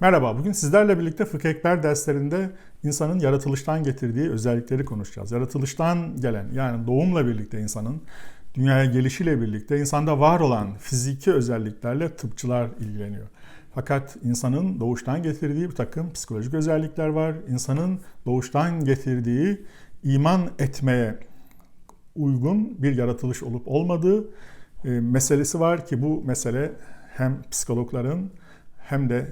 Merhaba, bugün sizlerle birlikte Ekber derslerinde insanın yaratılıştan getirdiği özellikleri konuşacağız. Yaratılıştan gelen yani doğumla birlikte insanın dünyaya gelişiyle birlikte insanda var olan fiziki özelliklerle tıpçılar ilgileniyor. Fakat insanın doğuştan getirdiği bir takım psikolojik özellikler var. İnsanın doğuştan getirdiği iman etmeye uygun bir yaratılış olup olmadığı e, meselesi var ki bu mesele hem psikologların hem de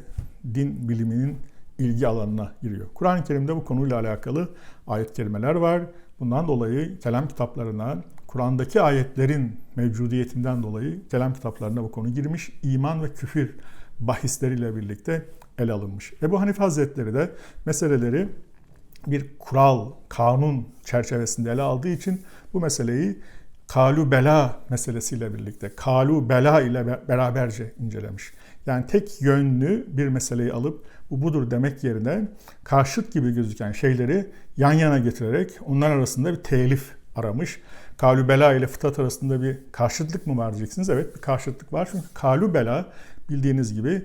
din biliminin ilgi alanına giriyor. Kur'an-ı Kerim'de bu konuyla alakalı ayet kelimeler var. Bundan dolayı kelam kitaplarına, Kur'an'daki ayetlerin mevcudiyetinden dolayı kelam kitaplarına bu konu girmiş. İman ve küfür bahisleriyle birlikte ele alınmış. Ebu Hanife Hazretleri de meseleleri bir kural, kanun çerçevesinde ele aldığı için bu meseleyi kalu bela meselesiyle birlikte, kalu bela ile beraberce incelemiş. Yani tek yönlü bir meseleyi alıp bu budur demek yerine karşıt gibi gözüken şeyleri yan yana getirerek onlar arasında bir telif aramış. Kalu bela ile fıtrat arasında bir karşıtlık mı var diyeceksiniz. Evet bir karşıtlık var. Çünkü kalu bela bildiğiniz gibi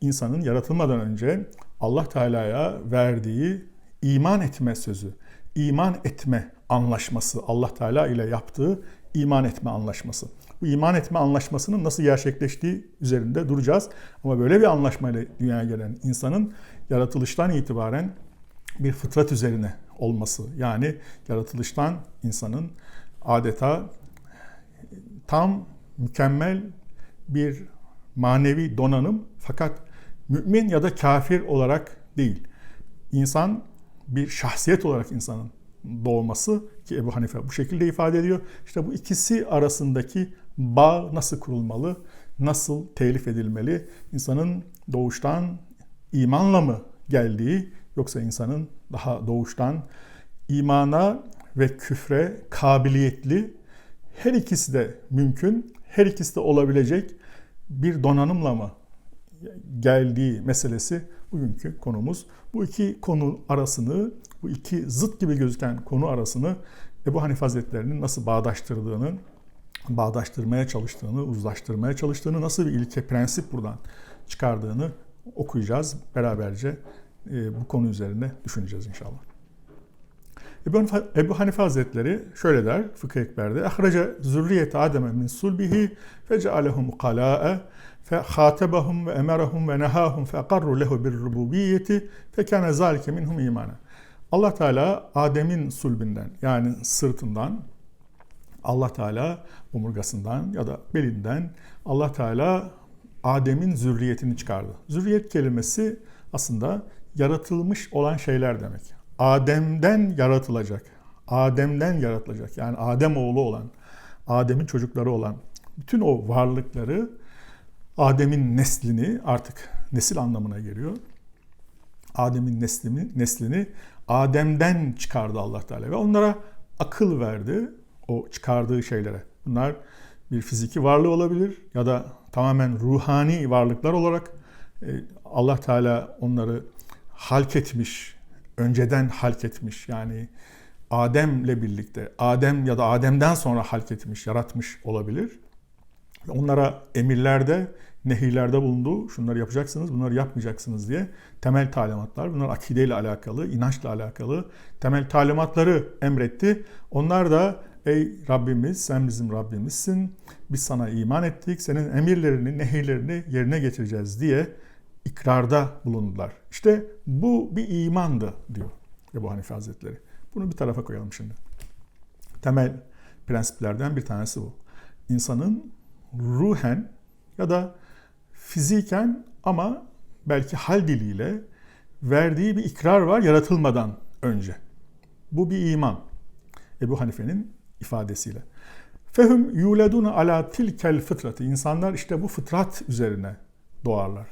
insanın yaratılmadan önce Allah Teala'ya verdiği iman etme sözü, iman etme anlaşması, Allah Teala ile yaptığı iman etme anlaşması. Bu iman etme anlaşmasının nasıl gerçekleştiği üzerinde duracağız. Ama böyle bir anlaşmayla dünyaya gelen insanın yaratılıştan itibaren bir fıtrat üzerine olması. Yani yaratılıştan insanın adeta tam mükemmel bir manevi donanım fakat mümin ya da kafir olarak değil. İnsan bir şahsiyet olarak insanın doğması ki Ebu Hanife bu şekilde ifade ediyor. İşte bu ikisi arasındaki bağ nasıl kurulmalı, nasıl telif edilmeli? İnsanın doğuştan imanla mı geldiği yoksa insanın daha doğuştan imana ve küfre kabiliyetli her ikisi de mümkün, her ikisi de olabilecek bir donanımla mı geldiği meselesi bugünkü konumuz. Bu iki konu arasını, bu iki zıt gibi gözüken konu arasını Ebu Hanife Hazretleri'nin nasıl bağdaştırdığını, bağdaştırmaya çalıştığını, uzlaştırmaya çalıştığını, nasıl bir ilke, prensip buradan çıkardığını okuyacağız. Beraberce e, bu konu üzerinde düşüneceğiz inşallah. Ebu Hanife Hazretleri şöyle der Fıkıh Ekber'de. Ahrece zürriyete Adem'e min sulbihi fecealehum kala'e فخاتبهم ve ونهاهم فأقروا له بالربوبية فكان ذلك minhum imana. Allah Teala Adem'in sulbinden yani sırtından Allah Teala omurgasından ya da belinden Allah Teala Adem'in zürriyetini çıkardı. Zürriyet kelimesi aslında yaratılmış olan şeyler demek. Adem'den yaratılacak. Adem'den yaratılacak. Yani Adem oğlu olan, Adem'in çocukları olan bütün o varlıkları Adem'in neslini artık nesil anlamına geliyor. Adem'in neslini, neslini Adem'den çıkardı Allah Teala ve onlara akıl verdi o çıkardığı şeylere. Bunlar bir fiziki varlığı olabilir ya da tamamen ruhani varlıklar olarak e, Allah Teala onları halk etmiş, önceden halk etmiş. Yani Adem'le birlikte, Adem ya da Adem'den sonra halk etmiş, yaratmış olabilir. Onlara emirlerde, nehirlerde bulundu. Şunları yapacaksınız, bunları yapmayacaksınız diye temel talimatlar. Bunlar akideyle alakalı, inançla alakalı temel talimatları emretti. Onlar da ey Rabbimiz sen bizim Rabbimizsin. Biz sana iman ettik. Senin emirlerini, nehirlerini yerine getireceğiz diye ikrarda bulundular. İşte bu bir imandı diyor Ebu Hanife Hazretleri. Bunu bir tarafa koyalım şimdi. Temel prensiplerden bir tanesi bu. İnsanın ruhen ya da fiziken ama belki hal diliyle verdiği bir ikrar var yaratılmadan önce. Bu bir iman. Ebu Hanife'nin ifadesiyle. Fehum yuleduna ala tilkel fıtratı. İnsanlar işte bu fıtrat üzerine doğarlar.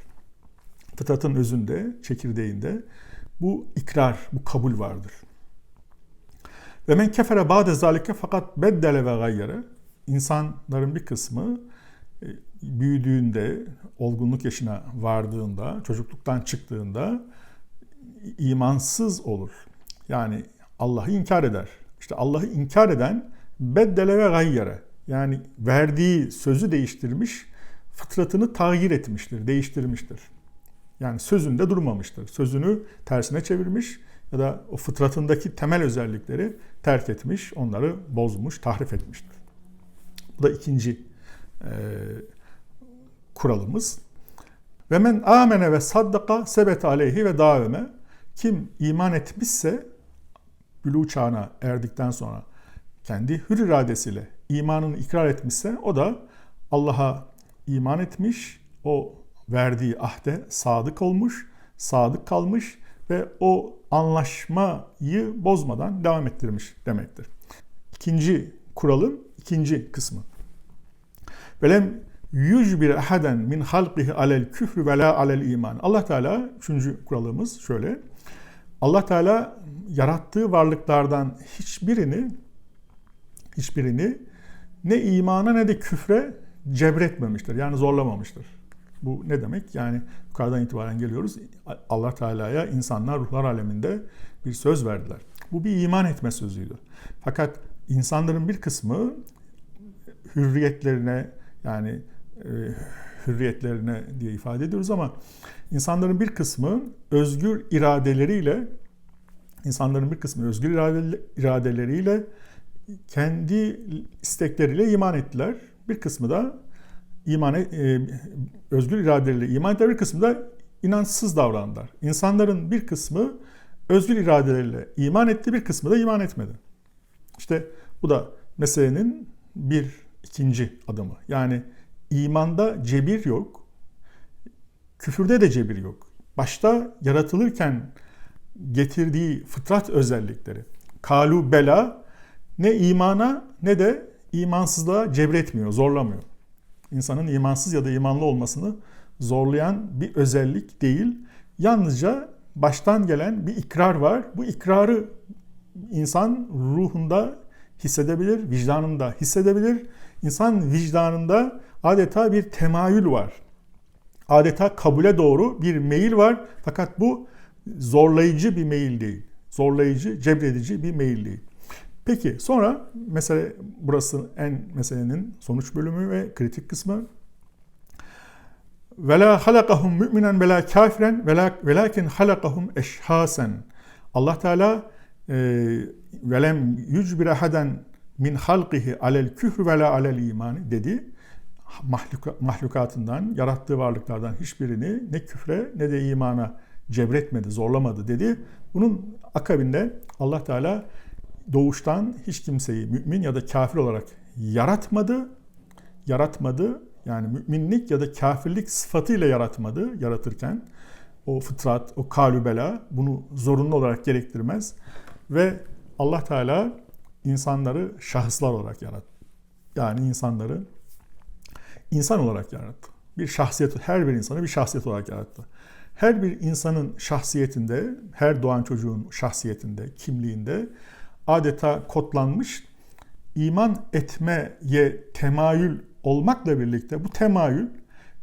Fıtratın özünde, çekirdeğinde bu ikrar, bu kabul vardır. Ve men kefere ba'de zalike fakat beddele ve gayyere insanların bir kısmı e, büyüdüğünde, olgunluk yaşına vardığında, çocukluktan çıktığında imansız olur. Yani Allah'ı inkar eder. İşte Allah'ı inkar eden beddele ve gayyere. Yani verdiği sözü değiştirmiş, fıtratını tağyir etmiştir, değiştirmiştir. Yani sözünde durmamıştır. Sözünü tersine çevirmiş ya da o fıtratındaki temel özellikleri terk etmiş, onları bozmuş, tahrif etmiştir. Bu da ikinci e, kuralımız. Ve men amene ve saddaka sebet aleyhi ve daveme kim iman etmişse bülü çağına erdikten sonra kendi hür iradesiyle imanını ikrar etmişse o da Allah'a iman etmiş, o verdiği ahde sadık olmuş, sadık kalmış ve o anlaşmayı bozmadan devam ettirmiş demektir. İkinci kuralın ikinci kısmı. Velem yücbir ahaden min halqihi alel küfrü ve la alel iman. Allah Teala üçüncü kuralımız şöyle. Allah Teala yarattığı varlıklardan hiçbirini hiçbirini ne imana ne de küfre cebretmemiştir. Yani zorlamamıştır. Bu ne demek? Yani yukarıdan itibaren geliyoruz. Allah Teala'ya insanlar ruhlar aleminde bir söz verdiler. Bu bir iman etme sözüydü. Fakat insanların bir kısmı hürriyetlerine yani hürriyetlerine diye ifade ediyoruz ama insanların bir kısmı özgür iradeleriyle insanların bir kısmı özgür iradeleriyle kendi istekleriyle iman ettiler. Bir kısmı da iman e, özgür iradeleriyle iman ettiler. Bir kısmı da inançsız davrandılar. İnsanların bir kısmı özgür iradeleriyle iman etti, bir kısmı da iman etmedi. İşte bu da meselenin bir ikinci adımı. Yani imanda cebir yok, küfürde de cebir yok. Başta yaratılırken getirdiği fıtrat özellikleri, kalu bela ne imana ne de imansızlığa cebretmiyor, zorlamıyor. İnsanın imansız ya da imanlı olmasını zorlayan bir özellik değil. Yalnızca baştan gelen bir ikrar var. Bu ikrarı insan ruhunda hissedebilir, vicdanında hissedebilir. İnsan vicdanında adeta bir temayül var. Adeta kabule doğru bir meyil var. Fakat bu zorlayıcı bir meyil değil. Zorlayıcı, cebredici bir meyil değil. Peki sonra mesele burası en meselenin sonuç bölümü ve kritik kısmı. Ve la halakahum müminen ve la kafiren ve lakin halakahum eşhasen. Allah Teala e, velem yücbir ahaden min halqihi alel küfr ve la alel imani dedi. Mahluk, mahlukatından, yarattığı varlıklardan hiçbirini ne küfre ne de imana cebretmedi, zorlamadı dedi. Bunun akabinde Allah Teala doğuştan hiç kimseyi mümin ya da kafir olarak yaratmadı. Yaratmadı. Yani müminlik ya da kafirlik sıfatıyla yaratmadı yaratırken. O fıtrat, o kalübela bunu zorunlu olarak gerektirmez. Ve Allah Teala insanları şahıslar olarak yarattı. Yani insanları insan olarak yarattı. Bir şahsiyet, her bir insanı bir şahsiyet olarak yarattı. Her bir insanın şahsiyetinde, her doğan çocuğun şahsiyetinde, kimliğinde adeta kodlanmış iman etmeye temayül olmakla birlikte bu temayül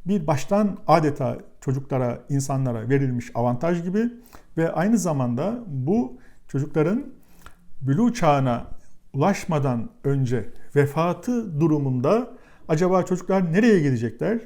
bir baştan adeta çocuklara, insanlara verilmiş avantaj gibi ve aynı zamanda bu çocukların bülü çağına ulaşmadan önce vefatı durumunda acaba çocuklar nereye gidecekler?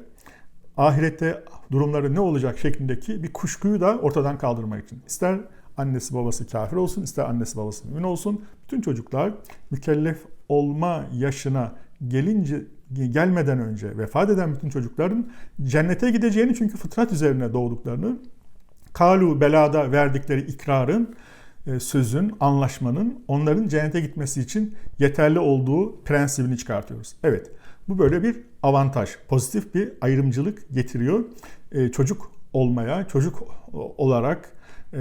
Ahirette durumları ne olacak şeklindeki bir kuşkuyu da ortadan kaldırmak için. İster annesi babası kafir olsun, ister annesi babası mümin olsun. Bütün çocuklar mükellef olma yaşına gelince gelmeden önce vefat eden bütün çocukların cennete gideceğini çünkü fıtrat üzerine doğduklarını kalu belada verdikleri ikrarın e, sözün, anlaşmanın onların cennete gitmesi için yeterli olduğu prensibini çıkartıyoruz. Evet, bu böyle bir avantaj, pozitif bir ayrımcılık getiriyor. E, çocuk olmaya, çocuk olarak e,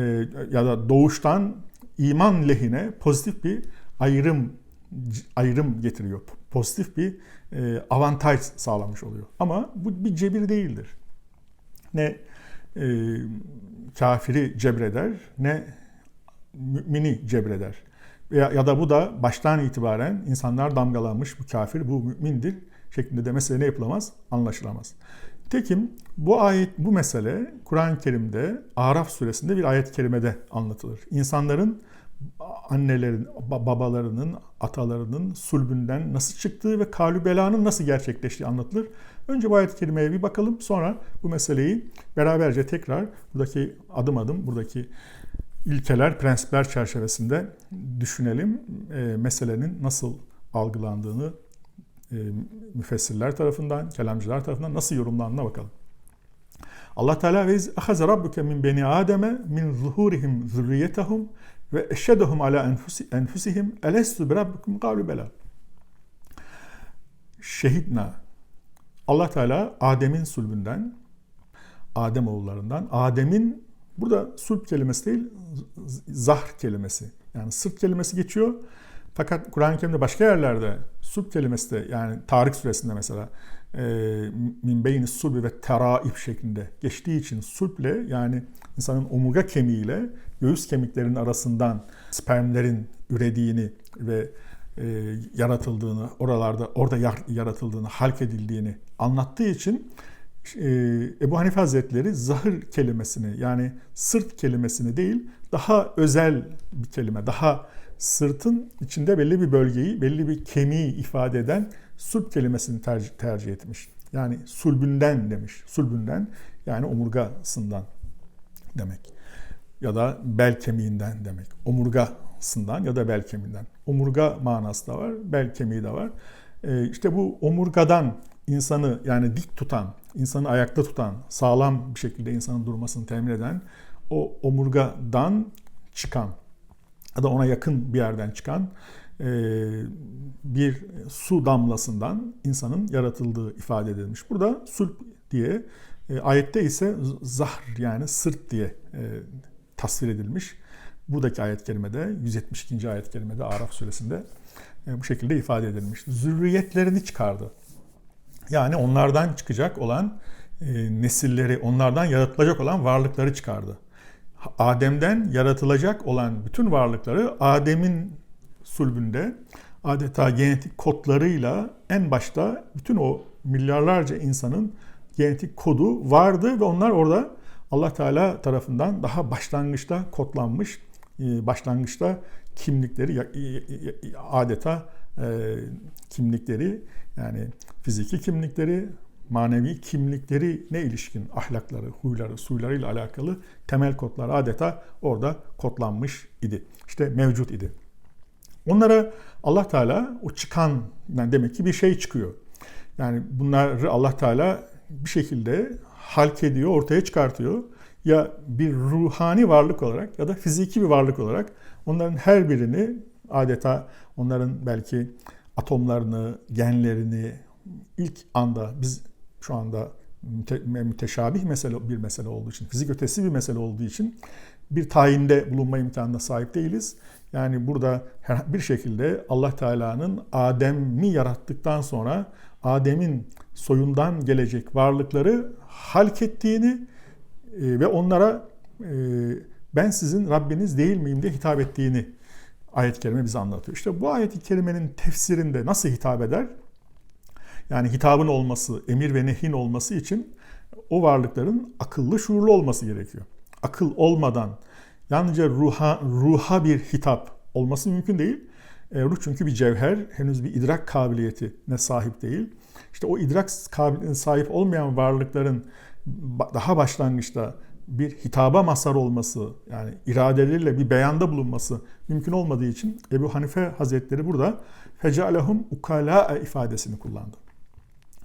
ya da doğuştan iman lehine pozitif bir ayrım ayrım getiriyor. Pozitif bir e, avantaj sağlamış oluyor. Ama bu bir cebir değildir. Ne e, kafiri cebreder ne mümini cebreder. Ya, ya da bu da baştan itibaren insanlar damgalanmış bu kafir, bu mümindir şeklinde de mesele ne yapılamaz? Anlaşılamaz. Tekim bu ayet, bu mesele Kur'an-ı Kerim'de Araf suresinde bir ayet-i kerimede anlatılır. İnsanların annelerin, babalarının, atalarının sulbünden nasıl çıktığı ve kalübelanın nasıl gerçekleştiği anlatılır. Önce bu ayet-i kerimeye bir bakalım. Sonra bu meseleyi beraberce tekrar buradaki adım adım buradaki ilkeler, prensipler çerçevesinde düşünelim. E, meselenin nasıl algılandığını müfessirler tarafından, kelamcılar tarafından nasıl yorumlandığına bakalım. Allah Teala ve ahaze rabbuke min beni ademe min zuhurihim zürriyetehum ve eşhedehum ala enfusihim elestu bi rabbikum kalu bela. Şehidna. Allah Teala Adem'in sulbünden, Adem oğullarından, Adem'in burada sulp kelimesi değil, zahr kelimesi. Yani sırt kelimesi geçiyor. Fakat Kur'an-ı Kerim'de başka yerlerde sulp kelimesi de yani Tarık suresinde mesela e, min beyni sulbi ve teraib şeklinde geçtiği için sulple yani insanın omurga kemiğiyle göğüs kemiklerinin arasından spermlerin ürediğini ve e, yaratıldığını, oralarda orada yaratıldığını, halk edildiğini anlattığı için e, Ebu Hanife Hazretleri zahır kelimesini yani sırt kelimesini değil daha özel bir kelime, daha sırtın içinde belli bir bölgeyi, belli bir kemiği ifade eden sulp kelimesini tercih, tercih etmiş. Yani sulbünden demiş. Sulbünden yani omurgasından demek. Ya da bel kemiğinden demek. Omurgasından ya da bel kemiğinden. Omurga manası da var, bel kemiği de var. Ee, işte bu omurgadan insanı yani dik tutan, insanı ayakta tutan, sağlam bir şekilde insanın durmasını temin eden o omurgadan çıkan ya da ona yakın bir yerden çıkan e, bir su damlasından insanın yaratıldığı ifade edilmiş. Burada sulp diye, e, ayette ise zahr yani sırt diye e, tasvir edilmiş. Buradaki ayet kerimede 172. ayet kerimede Araf suresinde bu şekilde ifade edilmiş. Zürriyetlerini çıkardı. Yani onlardan çıkacak olan nesilleri, onlardan yaratılacak olan varlıkları çıkardı. Adem'den yaratılacak olan bütün varlıkları Adem'in sulbünde adeta genetik kodlarıyla en başta bütün o milyarlarca insanın genetik kodu vardı ve onlar orada Allah Teala tarafından daha başlangıçta kodlanmış, e, başlangıçta kimlikleri adeta e, kimlikleri yani fiziki kimlikleri, manevi kimlikleri ne ilişkin ahlakları, huyları, suylarıyla alakalı temel kodlar adeta orada kodlanmış idi. İşte mevcut idi. Onlara Allah Teala o çıkan yani demek ki bir şey çıkıyor. Yani bunları Allah Teala bir şekilde halk ediyor, ortaya çıkartıyor. Ya bir ruhani varlık olarak ya da fiziki bir varlık olarak onların her birini adeta onların belki atomlarını, genlerini ilk anda biz şu anda müte, müteşabih mesele bir mesele olduğu için, fizik ötesi bir mesele olduğu için bir tayinde bulunma imkanına sahip değiliz. Yani burada bir şekilde Allah Teala'nın Adem'i yarattıktan sonra Adem'in soyundan gelecek varlıkları halk ettiğini e, ve onlara e, ben sizin Rabbiniz değil miyim diye hitap ettiğini ayet-i kerime bize anlatıyor. İşte bu ayet-i kerimenin tefsirinde nasıl hitap eder? Yani hitabın olması, emir ve nehin olması için o varlıkların akıllı, şuurlu olması gerekiyor. Akıl olmadan yalnızca ruha, ruha bir hitap olması mümkün değil. E, ruh çünkü bir cevher, henüz bir idrak kabiliyetine sahip değil. İşte o idrak kabiliyetine sahip olmayan varlıkların daha başlangıçta bir hitaba mazhar olması, yani iradeleriyle bir beyanda bulunması mümkün olmadığı için Ebu Hanife Hazretleri burada fecalehum ukala ifadesini kullandı.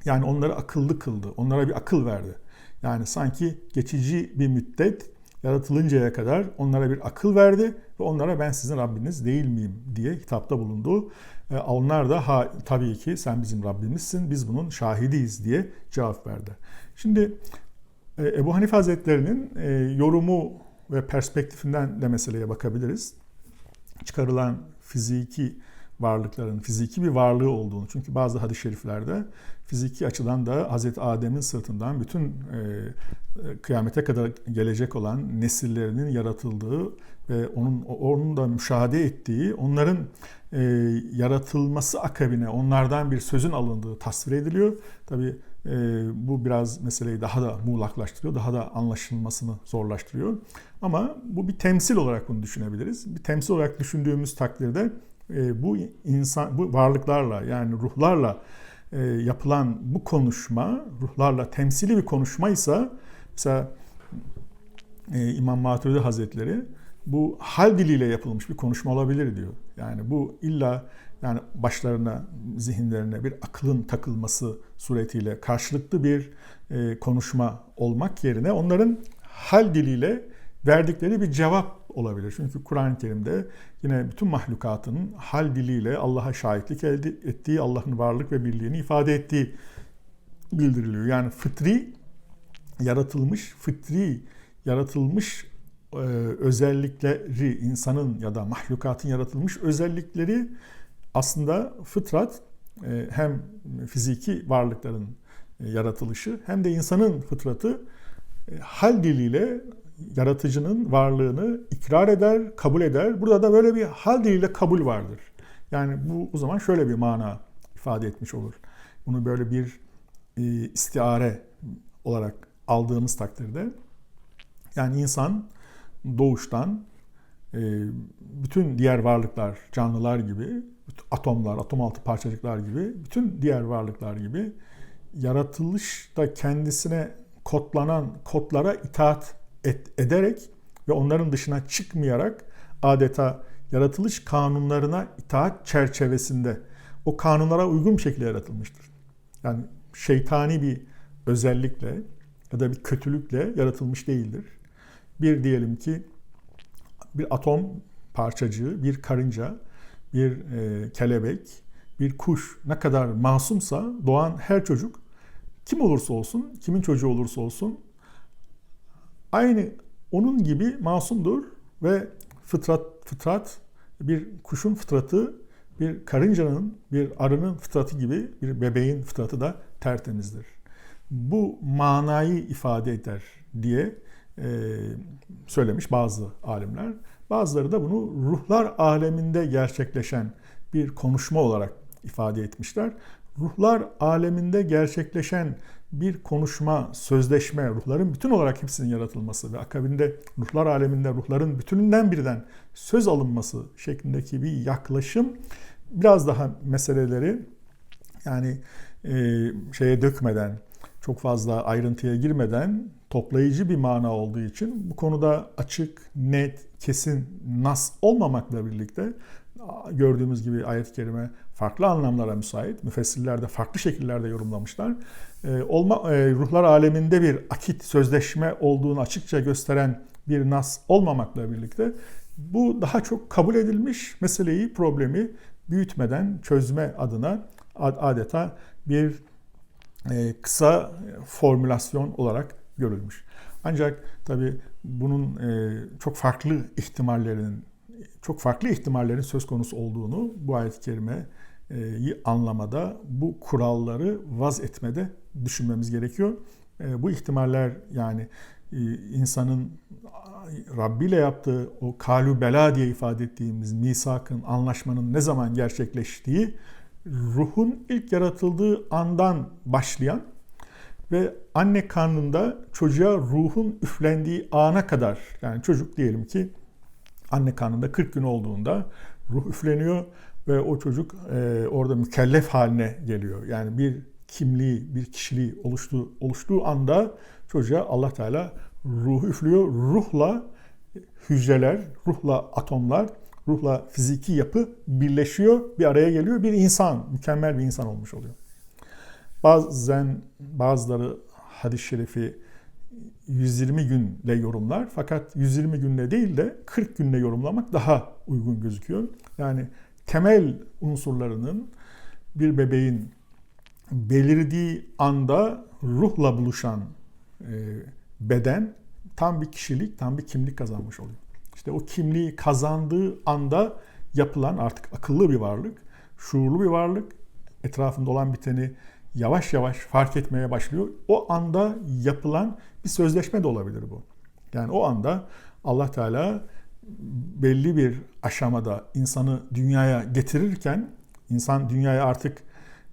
Yani onları akıllı kıldı, onlara bir akıl verdi. Yani sanki geçici bir müddet yaratılıncaya kadar onlara bir akıl verdi ve onlara ben sizin Rabbiniz değil miyim diye hitapta bulundu. E, onlar da ha, tabii ki sen bizim Rabbimizsin, biz bunun şahidiyiz diye cevap verdi. Şimdi e, Ebu Hanife Hazretleri'nin e, yorumu ve perspektifinden de meseleye bakabiliriz. Çıkarılan fiziki varlıkların fiziki bir varlığı olduğunu. Çünkü bazı hadis-i şeriflerde fiziki açıdan da Hz. Adem'in sırtından bütün e, kıyamete kadar gelecek olan nesillerinin yaratıldığı ve onun onun da müşahede ettiği, onların e, yaratılması akabine onlardan bir sözün alındığı tasvir ediliyor. Tabi e, bu biraz meseleyi daha da muğlaklaştırıyor, daha da anlaşılmasını zorlaştırıyor. Ama bu bir temsil olarak bunu düşünebiliriz. Bir temsil olarak düşündüğümüz takdirde e, bu insan bu varlıklarla yani ruhlarla e, yapılan bu konuşma ruhlarla temsili bir konuşmaysa mesela e, İmam Maturidi Hazretleri bu hal diliyle yapılmış bir konuşma olabilir diyor. Yani bu illa yani başlarına, zihinlerine bir akılın takılması suretiyle karşılıklı bir e, konuşma olmak yerine onların hal diliyle verdikleri bir cevap olabilir. Çünkü Kur'an-ı Kerim'de yine bütün mahlukatın hal diliyle Allah'a şahitlik ettiği, Allah'ın varlık ve birliğini ifade ettiği bildiriliyor. Yani fıtri yaratılmış, fıtri yaratılmış e, özellikleri insanın ya da mahlukatın yaratılmış özellikleri aslında fıtrat e, hem fiziki varlıkların e, yaratılışı hem de insanın fıtratı hal diliyle yaratıcının varlığını ikrar eder, kabul eder. Burada da böyle bir hal diliyle kabul vardır. Yani bu o zaman şöyle bir mana ifade etmiş olur. Bunu böyle bir istiare olarak aldığımız takdirde yani insan doğuştan e, bütün diğer varlıklar, canlılar gibi, atomlar, atom altı parçacıklar gibi, bütün diğer varlıklar gibi yaratılışta kendisine kodlanan kodlara itaat et, ederek ve onların dışına çıkmayarak adeta yaratılış kanunlarına itaat çerçevesinde o kanunlara uygun bir şekilde yaratılmıştır. Yani şeytani bir özellikle ya da bir kötülükle yaratılmış değildir. Bir diyelim ki bir atom parçacığı, bir karınca, bir e, kelebek, bir kuş ne kadar masumsa doğan her çocuk kim olursa olsun, kimin çocuğu olursa olsun aynı onun gibi masumdur ve fıtrat fıtrat bir kuşun fıtratı, bir karıncanın, bir arının fıtratı gibi bir bebeğin fıtratı da tertemizdir. Bu manayı ifade eder diye e, söylemiş bazı alimler. Bazıları da bunu ruhlar aleminde gerçekleşen bir konuşma olarak ifade etmişler. Ruhlar aleminde gerçekleşen bir konuşma, sözleşme, ruhların bütün olarak hepsinin yaratılması ve akabinde ruhlar aleminde ruhların bütününden birden söz alınması şeklindeki bir yaklaşım. Biraz daha meseleleri yani e, şeye dökmeden, çok fazla ayrıntıya girmeden toplayıcı bir mana olduğu için bu konuda açık, net, kesin, nas olmamakla birlikte gördüğümüz gibi ayet-i kerime farklı anlamlara müsait. Müfessirler de farklı şekillerde yorumlamışlar. Ee, olma, e, ruhlar aleminde bir akit, sözleşme olduğunu açıkça gösteren bir nas olmamakla birlikte bu daha çok kabul edilmiş meseleyi, problemi büyütmeden çözme adına adeta bir e, kısa formülasyon olarak görülmüş. Ancak tabi bunun e, çok farklı ihtimallerinin çok farklı ihtimallerin söz konusu olduğunu bu ayet-i kerimeyi anlamada bu kuralları vaz etmede düşünmemiz gerekiyor. Bu ihtimaller yani insanın Rabbi ile yaptığı o kalu bela diye ifade ettiğimiz misakın, anlaşmanın ne zaman gerçekleştiği ruhun ilk yaratıldığı andan başlayan ve anne karnında çocuğa ruhun üflendiği ana kadar yani çocuk diyelim ki anne karnında 40 gün olduğunda ruh üfleniyor ve o çocuk e, orada mükellef haline geliyor. Yani bir kimliği, bir kişiliği oluştuğu, oluştuğu anda çocuğa Allah Teala ruhu üflüyor. Ruhla hücreler, ruhla atomlar ruhla fiziki yapı birleşiyor, bir araya geliyor. Bir insan, mükemmel bir insan olmuş oluyor. Bazen bazıları hadis-i şerifi 120 günle yorumlar. Fakat 120 günle değil de 40 günle yorumlamak daha uygun gözüküyor. Yani temel unsurlarının bir bebeğin belirdiği anda ruhla buluşan e, beden tam bir kişilik, tam bir kimlik kazanmış oluyor. İşte o kimliği kazandığı anda yapılan artık akıllı bir varlık, şuurlu bir varlık, etrafında olan biteni yavaş yavaş fark etmeye başlıyor. O anda yapılan bir sözleşme de olabilir bu. Yani o anda Allah Teala belli bir aşamada insanı dünyaya getirirken, insan dünyaya artık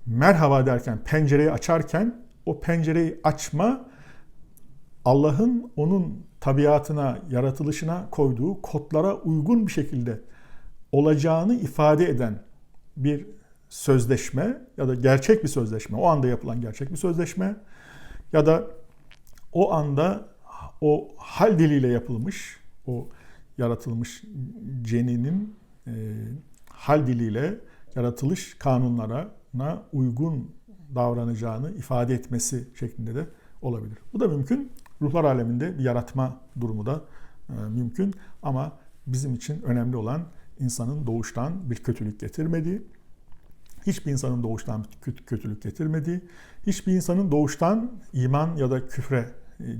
merhaba derken, pencereyi açarken o pencereyi açma Allah'ın onun tabiatına, yaratılışına koyduğu kodlara uygun bir şekilde olacağını ifade eden bir sözleşme ya da gerçek bir sözleşme, o anda yapılan gerçek bir sözleşme ya da o anda o hal diliyle yapılmış, o yaratılmış ceninin e, hal diliyle yaratılış kanunlarına uygun davranacağını ifade etmesi şeklinde de olabilir. Bu da mümkün. Ruhlar aleminde bir yaratma durumu da e, mümkün ama bizim için önemli olan insanın doğuştan bir kötülük getirmediği, hiçbir insanın doğuştan bir kötülük getirmediği, hiçbir insanın doğuştan iman ya da küfre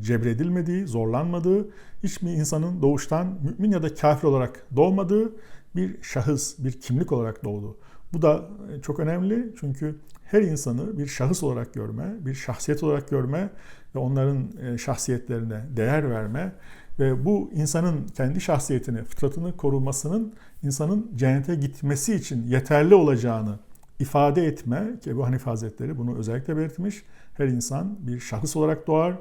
cebredilmediği, zorlanmadığı, hiçbir insanın doğuştan mümin ya da kafir olarak doğmadığı bir şahıs, bir kimlik olarak doğdu. Bu da e, çok önemli çünkü her insanı bir şahıs olarak görme, bir şahsiyet olarak görme ve onların e, şahsiyetlerine değer verme ve bu insanın kendi şahsiyetini, fıtratını korumasının insanın cennete gitmesi için yeterli olacağını ifade etme ki bu Hanife Hazretleri bunu özellikle belirtmiş. Her insan bir şahıs olarak doğar.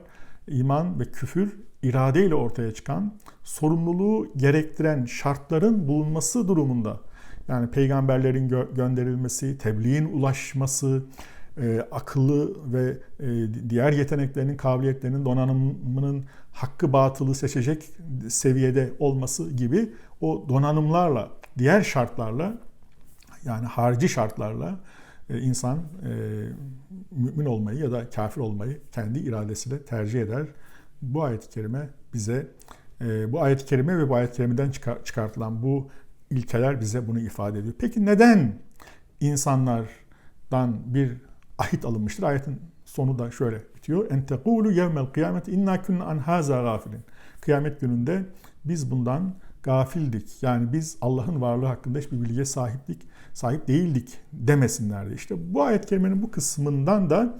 İman ve küfür iradeyle ortaya çıkan, sorumluluğu gerektiren şartların bulunması durumunda. Yani peygamberlerin gö- gönderilmesi, tebliğin ulaşması, e, akıllı ve e, diğer yeteneklerinin, kabiliyetlerinin, donanımının hakkı batılı seçecek seviyede olması gibi o donanımlarla, diğer şartlarla yani harici şartlarla insan e, mümin olmayı ya da kafir olmayı kendi iradesiyle tercih eder. Bu ayet-i kerime bize e, bu ayet-i kerime ve bu ayet-i kerimeden çıkar, çıkartılan bu ilkeler bize bunu ifade ediyor. Peki neden insanlardan bir ahit alınmıştır? Ayetin sonu da şöyle bitiyor. En tekulu yevmel kıyamet inna kunna an haza gafilin. Kıyamet gününde biz bundan gafildik. Yani biz Allah'ın varlığı hakkında hiçbir bilgiye sahiplik, sahip değildik demesinlerdi. İşte bu ayet kelimenin bu kısmından da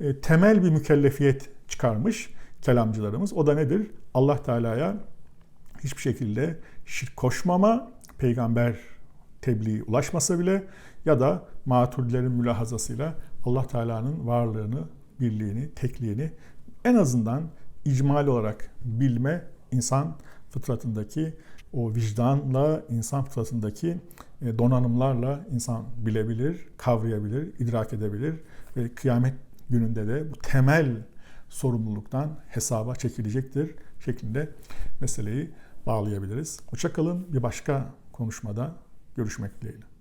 e, temel bir mükellefiyet çıkarmış kelamcılarımız. O da nedir? Allah Teala'ya hiçbir şekilde şirk koşmama, peygamber tebliği ulaşmasa bile ya da maturilerin mülahazasıyla Allah Teala'nın varlığını, birliğini, tekliğini en azından icmal olarak bilme insan fıtratındaki o vicdanla, insan fıtratındaki donanımlarla insan bilebilir, kavrayabilir, idrak edebilir ve kıyamet gününde de bu temel sorumluluktan hesaba çekilecektir şeklinde meseleyi bağlayabiliriz. Hoşçakalın. Bir başka konuşmada görüşmek dileğiyle.